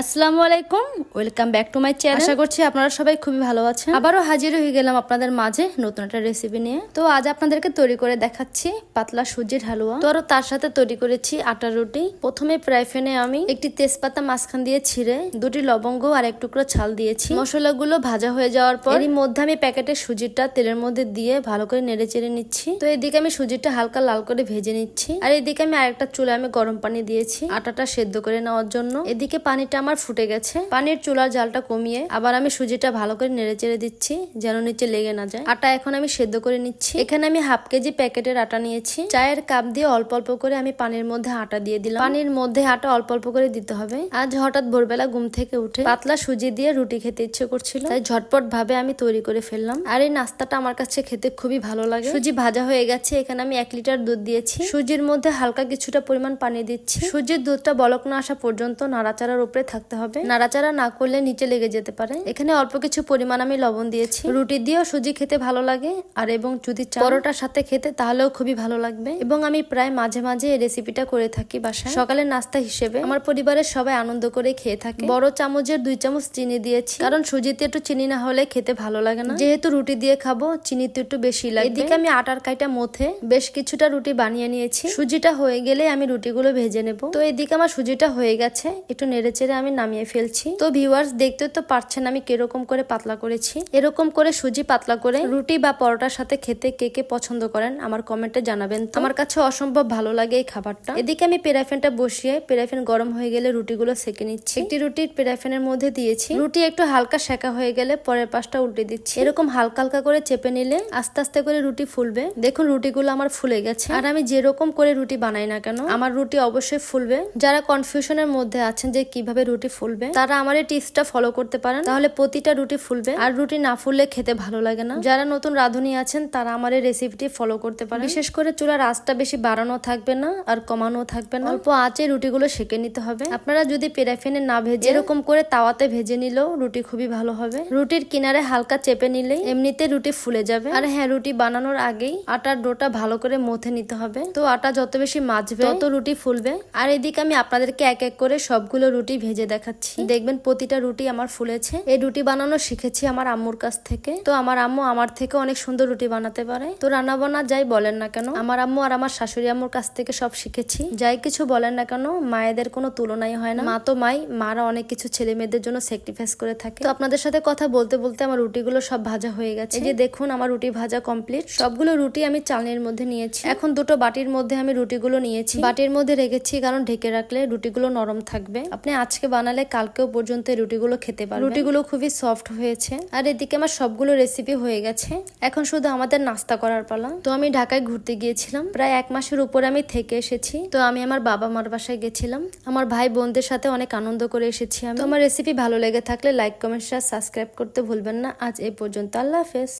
আসসালামু আলাইকুম welcome back to my channel. আশা করছি আপনারা সবাই খুবই ভালো আছেন। আবারও হাজির হয়ে গেলাম আপনাদের মাঝে নতুন একটা রেসিপি নিয়ে। তো আজ আপনাদেরকে তৈরি করে দেখাচ্ছি পাতলা সুজির হালুয়া তো আরও তার সাথে তৈরি করেছি আটা রুটি। প্রথমে ফ্রাই প্যানে আমি একটি তেজপাতা মাঝখান দিয়ে ছিঁড়ে দুটি লবঙ্গ আর এক টুকরো ছাল দিয়েছি। মশলাগুলো ভাজা হয়ে যাওয়ার পর এর মধ্যে আমি প্যাকেটের সুজিটা তেলের মধ্যে দিয়ে ভালো করে নেড়ে চেড়ে নিচ্ছি। তো এদিকে আমি সুজিটা হালকা লাল করে ভেজে নিচ্ছি। আর এদিকে আমি আরেকটা চুলে আমি গরম পানি দিয়েছি আটাটা সেদ্ধ করে নেওয়ার জন্য। এদিকে পানিটা আমার ফুটে গেছে। পানির চুলার জালটা কমিয়ে আবার আমি সুজিটা ভালো করে নেড়ে চেড়ে দিচ্ছি, যেন নিচে লেগে না যায়। আটা এখন আমি সেদ্ধ করে নিচ্ছি। এখানে আমি হাফ কেজি প্যাকেটের আটা নিয়েছি। চায়ের কাপ দিয়ে অল্প অল্প করে আমি পানির মধ্যে আটা দিয়ে দিলাম। পানির মধ্যে আটা অল্প অল্প করে দিতে হবে। আজ হঠাৎ ভোরবেলা ঘুম থেকে উঠে পাতলা সুজি দিয়ে রুটি খেতে ইচ্ছে করছিল। তাই ঝটপট ভাবে আমি তৈরি করে ফেললাম। আর এই নাস্তাটা আমার কাছে খেতে খুবই ভালো লাগে। সুজি ভাজা হয়ে গেছে। এখানে আমি এক লিটার দুধ দিয়েছি। সুজির মধ্যে হালকা কিছুটা পরিমাণ পানি দিচ্ছি। সুজির দুধটা বলক না আসা পর্যন্ত নাড়াচাড়ার উপরে থাকতে হবে। নাড়াচাড়া না করলে নিচে লেগে যেতে পারে। এখানে অল্প কিছু পরিমাণ আমি লবণ দিয়েছি। রুটি দিয়েও সুজি খেতে ভালো লাগে। আর এবং যদি পরোটার সাথে খেতে তাহলেও খুবই ভালো লাগবে। এবং আমি প্রায় মাঝে মাঝে এই রেসিপিটা করে থাকি বাসায়। সকালের নাস্তা হিসেবে আমার পরিবারের সবাই আনন্দ করে খেয়ে থাকে। বড় চামচের দুই চামচ চিনি দিয়েছি। কারণ সুজিতে একটু চিনি না হলে খেতে ভালো লাগে না। যেহেতু রুটি দিয়ে খাব চিনি তো একটু বেশি লাগে এদিকে আমি আটার কাইটা মথে বেশ কিছুটা রুটি বানিয়ে নিয়েছি। সুজিটা হয়ে গেলে আমি রুটিগুলো ভেজে নেব। তো এদিকে আমার সুজিটা হয়ে গেছে। একটু নেড়ে চেড়ে আমি নামিয়ে ফেলছি। তো ভিউয়ার্স দেখতে তো পারছেন আমি কীরকম করে পাতলা করেছি। এরকম করে সুজি পাতলা করে রুটি বা পরোটার সাথে খেতে কে কে পছন্দ করেন আমার কমেন্টে জানাবেন। আমার কাছে অসম্ভব ভালো লাগে এই খাবারটা। এদিকে আমি পেরাফেনটা বসিয়ে পেরাফেন গরম হয়ে গেলে রুটিগুলো সেকে নিচ্ছি। একটি রুটি পেরাফেনের মধ্যে দিয়েছি। রুটি একটু হালকা সেকা হয়ে গেলে পরের পাশটা উল্টে দিচ্ছি। এরকম হালকা হালকা করে চেপে নিলে আস্তে আস্তে করে রুটি ফুলবে। দেখুন রুটিগুলো আমার ফুলে গেছে। আর আমি যেরকম করে রুটি বানাই না কেন, আমার রুটি অবশ্যই ফুলবে। যারা কনফিউশনের মধ্যে আছেন যে কীভাবে রুটি ফুলবে। তারা আমার এই টিপসটা ফলো করতে পারেন। তাহলে প্রতিটা রুটি ফুলবে। আর রুটি না ফুললে খেতে ভালো লাগে না। যারা নতুন রাঁধুনি আছেন তারা আমার এই রেসিপিটি ফলো করতে পারেন। বিশেষ করে চুলার আঁচটা বেশি বাড়ানো থাকবে না আর কমানো থাকবে না। অল্প আঁচে রুটিগুলো সেকে নিতে হবে। আপনারা যদি পেরাফিনে না ভেজে এরকম করে তাওয়াতে ভেজে নিলেও রুটি খুবই ভালো হবে। রুটির কিনারে হালকা চেপে নিলেই এমনিতে রুটি ফুলে যাবে। আর হ্যাঁ রুটি বানানোর আগেই আটার ডোটা ভালো করে মথে নিতে হবে। তো আটা যত বেশি মাছবে তত রুটি ফুলবে। আর এদিকে আমি আপনাদেরকে এক এক করে সবগুলো রুটি ভেজে দেখাচ্ছি। দেখবেন প্রতিটা রুটি আমার ফুলেছে। এই রুটি বানানো শিখেছি আমার আম্মুর কাছ থেকে। তো আমার আম্মু আমার থেকে অনেক সুন্দর রুটি বানাতে পারে। তো রান্না বান্না যাই বলেন না কেন, আমার আম্মু আর আমার শাশুড়ি আম্মুর কাছ থেকে সব শিখেছি। যাই কিছু বলেন না কেন, মায়েদের কোনো তুলনাই হয় না। মা তো মাই, মারা অনেক কিছু ছেলে মেয়েদের জন্য স্যাক্রিফাইস করে থাকে। তো আপনাদের সাথে কথা বলতে বলতে আমার রুটিগুলো সব ভাজা হয়ে গেছে। এই যে দেখুন আমার রুটি ভাজা কমপ্লিট সবগুলো রুটি আমি চালনির মধ্যে নিয়েছি। এখন দুটো বাটির মধ্যে আমি রুটিগুলো নিয়েছি। বাটির মধ্যে রেখেছি, কারণ ঢেকে রাখলে রুটিগুলো নরম থাকবে। আপনি আজকে বানালে কালকেও পর্যন্ত রুটিগুলো খেতে পারবেন রুটিগুলো খুবই সফট হয়েছে। আর এদিকে আমার সবগুলো রেসিপি হয়ে গেছে। এখন শুধু আমাদের নাস্তা করার পালা। তো আমি ঢাকায় ঘুরতে গিয়েছিলাম। প্রায় এক মাসের উপর আমি থেকে এসেছি। তো আমি আমার বাবা মার বাসায় গেছিলাম। আমার ভাই বোনদের সাথে অনেক আনন্দ করে এসেছি আমি। তো আমার রেসিপি ভালো লেগে থাকলে লাইক কমেন্ট শেয়ার সাবস্ক্রাইব করতে ভুলবেন না। আজ এই পর্যন্ত। আল্লাহ হাফেজ।